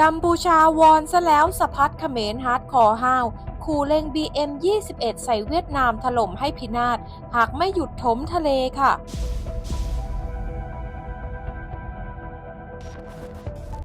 กัมพูชาวอนซะแล้วสะพัดเขมรฮาร์ดคอร์ห้าวขู่เล็ง BM 21 ใส่เวียดนามถล่มให้พินาศ หากไม่หยุดถมทะเลค่ะ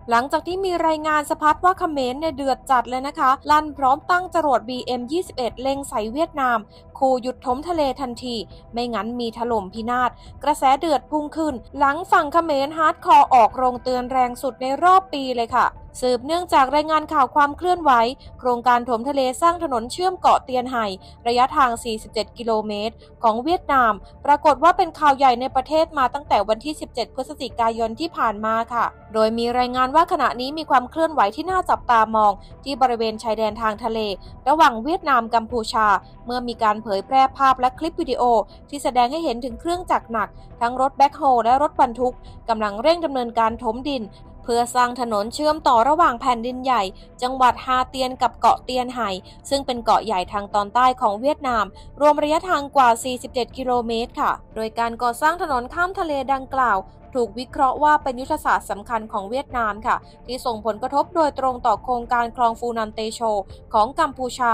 หลังจากที่มีรายงานสะพัดว่าเขมรเนี่ยเดือดจัดเลยนะคะ ลั่นพร้อมตั้งจรวด BM 21 เล็งใส่เวียดนามขู่หยุดถมทะเลทันที ไม่งั้นมีถล่มพินาศ กระแสเดือดพุ่งขึ้น หลังฝั่งเขมรฮาร์ดคอร์ออกโรงเตือนแรงสุดในรอบปีเลยค่ะ สืบเนื่องจากรายงานข่าวความเคลื่อนไหว โครงการถมทะเลสร้างถนนเชื่อมเกาะเตียนไห่ระยะทาง 47 กิโลเมตร ของเวียดนาม ปรากฏว่าเป็นข่าวใหญ่ในประเทศมาตั้งแต่วันที่ 17 พฤศจิกายนที่ผ่านมาค่ะ โดยมีรายงานว่าขณะนี้มีความเคลื่อนไหวที่น่าจับตามอง ที่บริเวณชายแดนทางทะเล ระหว่างเวียดนามกัมพูชา เมื่อมีการเผยแพร่ภาพและคลิปวิดีโอ ที่แสดงให้เห็นถึงเครื่องจักรหนัก ทั้งรถแบ็คโฮและรถบรรทุกกำลังเร่งดำเนินการถมดิน เพื่อสร้างถนนเชื่อมต่อระหว่างแผ่นดินใหญ่ จังหวัดฮาเตียนกับเกาะเตียนไห่ ซึ่งเป็นเกาะใหญ่ทางตอนใต้ของเวียดนาม รวมระยะทางกว่า 47 กิโลเมตรค่ะ โดยการก่อสร้างถนนข้ามทะเลดังกล่าวถูกวิเคราะห์ว่าเป็นยุทธศาสตร์สำคัญของเวียดนามค่ะ ที่ส่งผลกระทบโดยตรงต่อโครงการคลองฟูนันเตโช ของกัมพูชา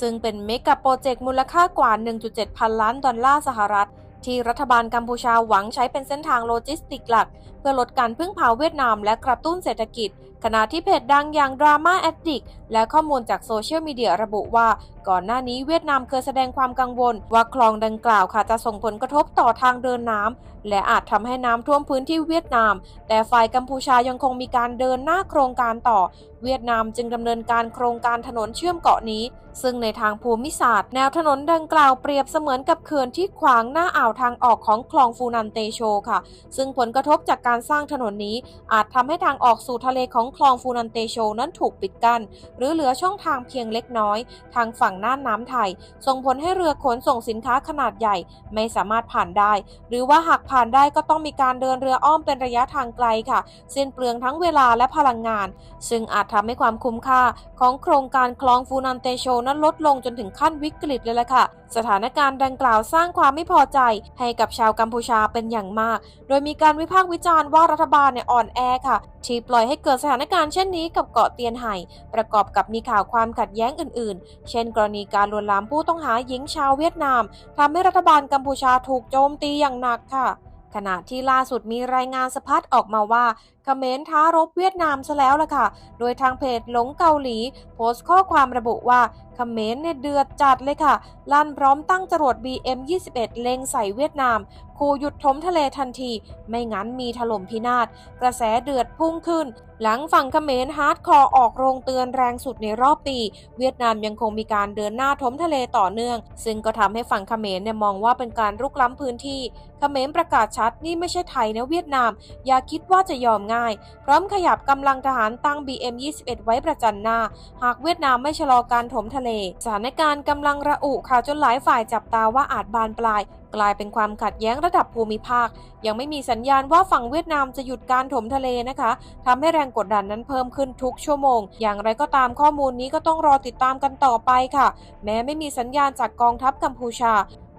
ซึ่งเป็นเมกะโปรเจกต์มูลค่ากว่า 1.7 พันล้านดอลลาร์สหรัฐ ที่รัฐบาลกัมพูชาหวังใช้เป็นเส้นทางโลจิสติกหลักเพื่อลดการพึ่งพาเวียดนามและกระตุ้นเศรษฐกิจ ขณะที่เพจดังอย่างดราม่าแอดดิกและข้อมูลจากโซเชียลมีเดียระบุว่า ก่อนหน้านี้เวียดนามเคยแสดงความกังวล ว่าคลองดังกล่าวค่ะจะส่งผลกระทบต่อทางเดินน้ำและอาจทำให้น้ำท่วมพื้นที่เวียดนาม แต่ฝ่ายกัมพูชายังคงมีการเดินหน้าโครงการต่อ เวียดนามจึงดำเนินการโครงการถนนเชื่อมเกาะนี้ ซึ่งในทางภูมิศาสตร์ แนวถนนดังกล่าวเปรียบเสมือนกับเขื่อนที่ขวางหน้าอ่าวทางออกของคลองฟูนันเตโชค่ะ ซึ่งผลกระทบจากการการสร้างถนนนี้ อาจทำให้ทางออกสู่ทะเลของคลองฟูนันเตโชนั้นถูกปิดกั้น หรือเหลือช่องทางเพียงเล็กน้อย ทางฝั่งน่านน้ำไทย ส่งผลให้เรือขนส่งสินค้าขนาดใหญ่ ไม่สามารถผ่านได้ หรือว่าหากผ่านได้ก็ต้องมีการเดินเรืออ้อมเป็นระยะทางไกลค่ะสิ้นเปลืองทั้งเวลาและพลังงาน ซึ่งอาจทำให้ความคุ้มค่า ของโครงการคลองฟูนันเตโชนั้นลดลงจนถึงขั้นวิกฤตเลยล่ะค่ะ สถานการณ์ดังกล่าวสร้างความไม่พอใจให้กับชาวกัมพูชาเป็นอย่างมาก โดยมีการวิพากษ์วิจารณ์ว่ารัฐบาลเนี่ยอ่อนแอค่ะที่ปล่อยให้เกิดสถานการณ์เช่นนี้กับเกาะเตียนไห่ ประกอบกับมีข่าวความขัดแย้งอื่นๆ เช่น กรณีการลวนลามผู้ต้องหาหญิงชาวเวียดนามทำให้รัฐบาลกัมพูชาถูกโจมตีอย่างหนักค่ะขณะที่ล่าสุดมีรายงานสะพัดออกมาว่า เขมรท้ารบเวียดนามซะแล้วล่ะค่ะ โดยทางเพจหลงเกาหลี โพสต์ข้อความระบุว่าเขมรเนี่ยเดือดจัดเลยค่ะ ลั่นพร้อมตั้งจรวด BM21 เล็งใส่เวียดนามขู่หยุดถมทะเลทันที ไม่งั้นมีถล่มพินาศ กระแสเดือดพุ่งขึ้น หลังฝั่งเขมรฮาร์ดคอร์ออกโรงเตือนแรงสุดในรอบปี เวียดนามยังคงมีการเดินหน้าถมทะเลต่อเนื่อง ซึ่งก็ทำให้ฝั่งเขมรเนี่ยมองว่าเป็นการรุกล้ำพื้นที่ เขมรประกาศชัดนี่ไม่ใช่ไทยนะเวียดนาม อย่าคิดว่าจะยอมง่ายพร้อมขยับกำลังทหารตั้ง BM21 ไว้ประจันหน้า หากเวียดนามไม่ชะลอการถมทะเล สถานการณ์กำลังระอุค่ะจนหลายฝ่ายจับตาว่าอาจบานปลาย กลายเป็นความขัดแย้งระดับภูมิภาค ยังไม่มีสัญญาณว่าฝั่งเวียดนามจะหยุดการถมทะเลนะคะทำให้แรงกดดันนั้นเพิ่มขึ้นทุกชั่วโมง อย่างไรก็ตามข้อมูลนี้ก็ต้องรอติดตามกันต่อไปค่ะ แม้ไม่มีสัญญาณจากกองทัพกัมพูชา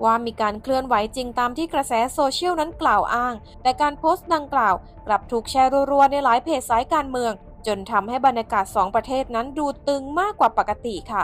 ว่ามีการเคลื่อนไหวจริงตามที่กระแสโซเชียลนั้นกล่าวอ้าง แต่การโพสต์ดังกล่าว กลับถูกแชร์รัวๆในหลายเพจสายการเมือง จนทำให้บรรยากาศสองประเทศนั้นดูตึงมากกว่าปกติค่ะ